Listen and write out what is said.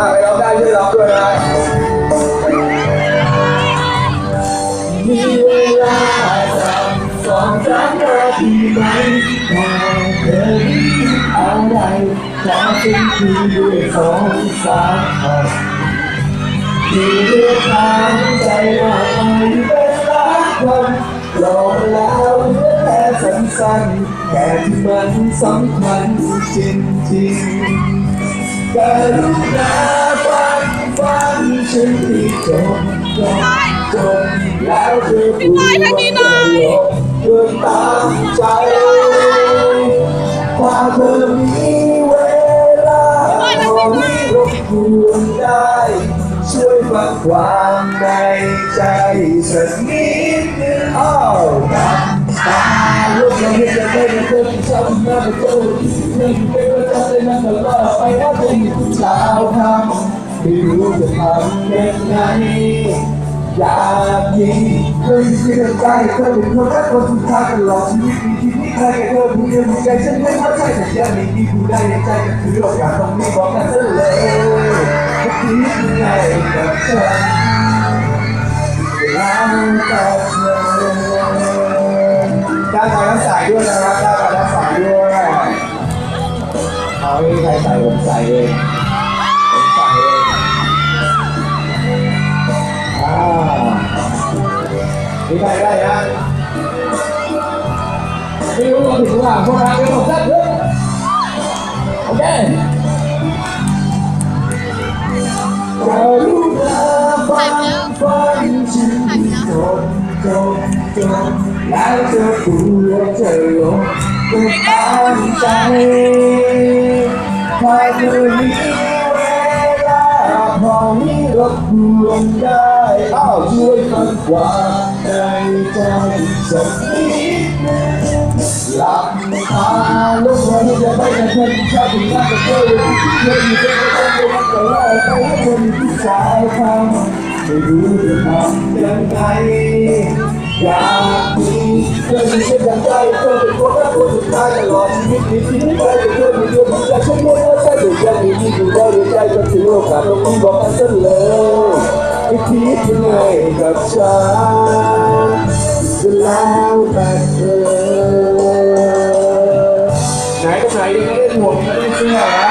อะไปร้องได้ช่วยร้องด้วยนะมีเวลาสักสองสามนาทีไหมพอเธอมีอะไรขอเป็นคืนด้วยสองสามคำที่เลือกทางใจว่าไปเป็นรักคนรอแล้วแค่สั้นๆแต่ที่มันสำคัญจริงๆ กรุณาฟังฟังฉันที่จบจบจบแล้วเธอพูดว่าจะลบเดินตามใจถ้าเธอมีเวลาขอให้รบกวนได้ช่วยฟังความในใจสักนิดนึงอ้าวตาลูกเราเห็นจะได้เธอที่ชอบหน้าประตูเรื่อ งเป็นประจำเลยนตลอดไปว่าเป็นผู้ชาวทำไม่รู้จะทำยังไงอยากมีเคยคิดใจเคยเป็นคนรักคนสุดท้ายตลอดชีวิตมีที่นี่ใครกับเธอผู้เดียวมีใจฉันไม่เข้าใจแต่ยังมีที่ผู้ได้ในใจก็คือโอกาสตรงนี้บอกกันซะเลยคิดยังไงกับฉันแล้วแต่เธอด้านการรักษาด้วยนะครับ ไม่มีใครใส่ผมใส่เองผมใส่เองอ่ามีใครได้ยังไม่รู้ว่าถึงหลังพวกเราเป็นผมสั้นเลยโอเคกรุณาฟังฟังฉันจบจบจบแล้วเธอพูดว่าเธอ ลงก็ตามใจถ้าเธอมีเวลาพอมีรบกวนได้อ้าวช่วยฟังควาในใจสักนิดหลับตาลูกเราจะไปกับเธอที่ชอบถึงนั่นก็เจอที่เธออยู่เป็นประจำเลยแต่ว่าไปให้คนที่ชายทำไม่รู้จะทำยังไงอยากมีเธอมีเป็นอย่างใจเธอเป็ คิดยังไงกับฉันจะแล้วแต่เธอไหนก็ไหนยังไม่ได้หมวกยังไม่ได้เสื้อ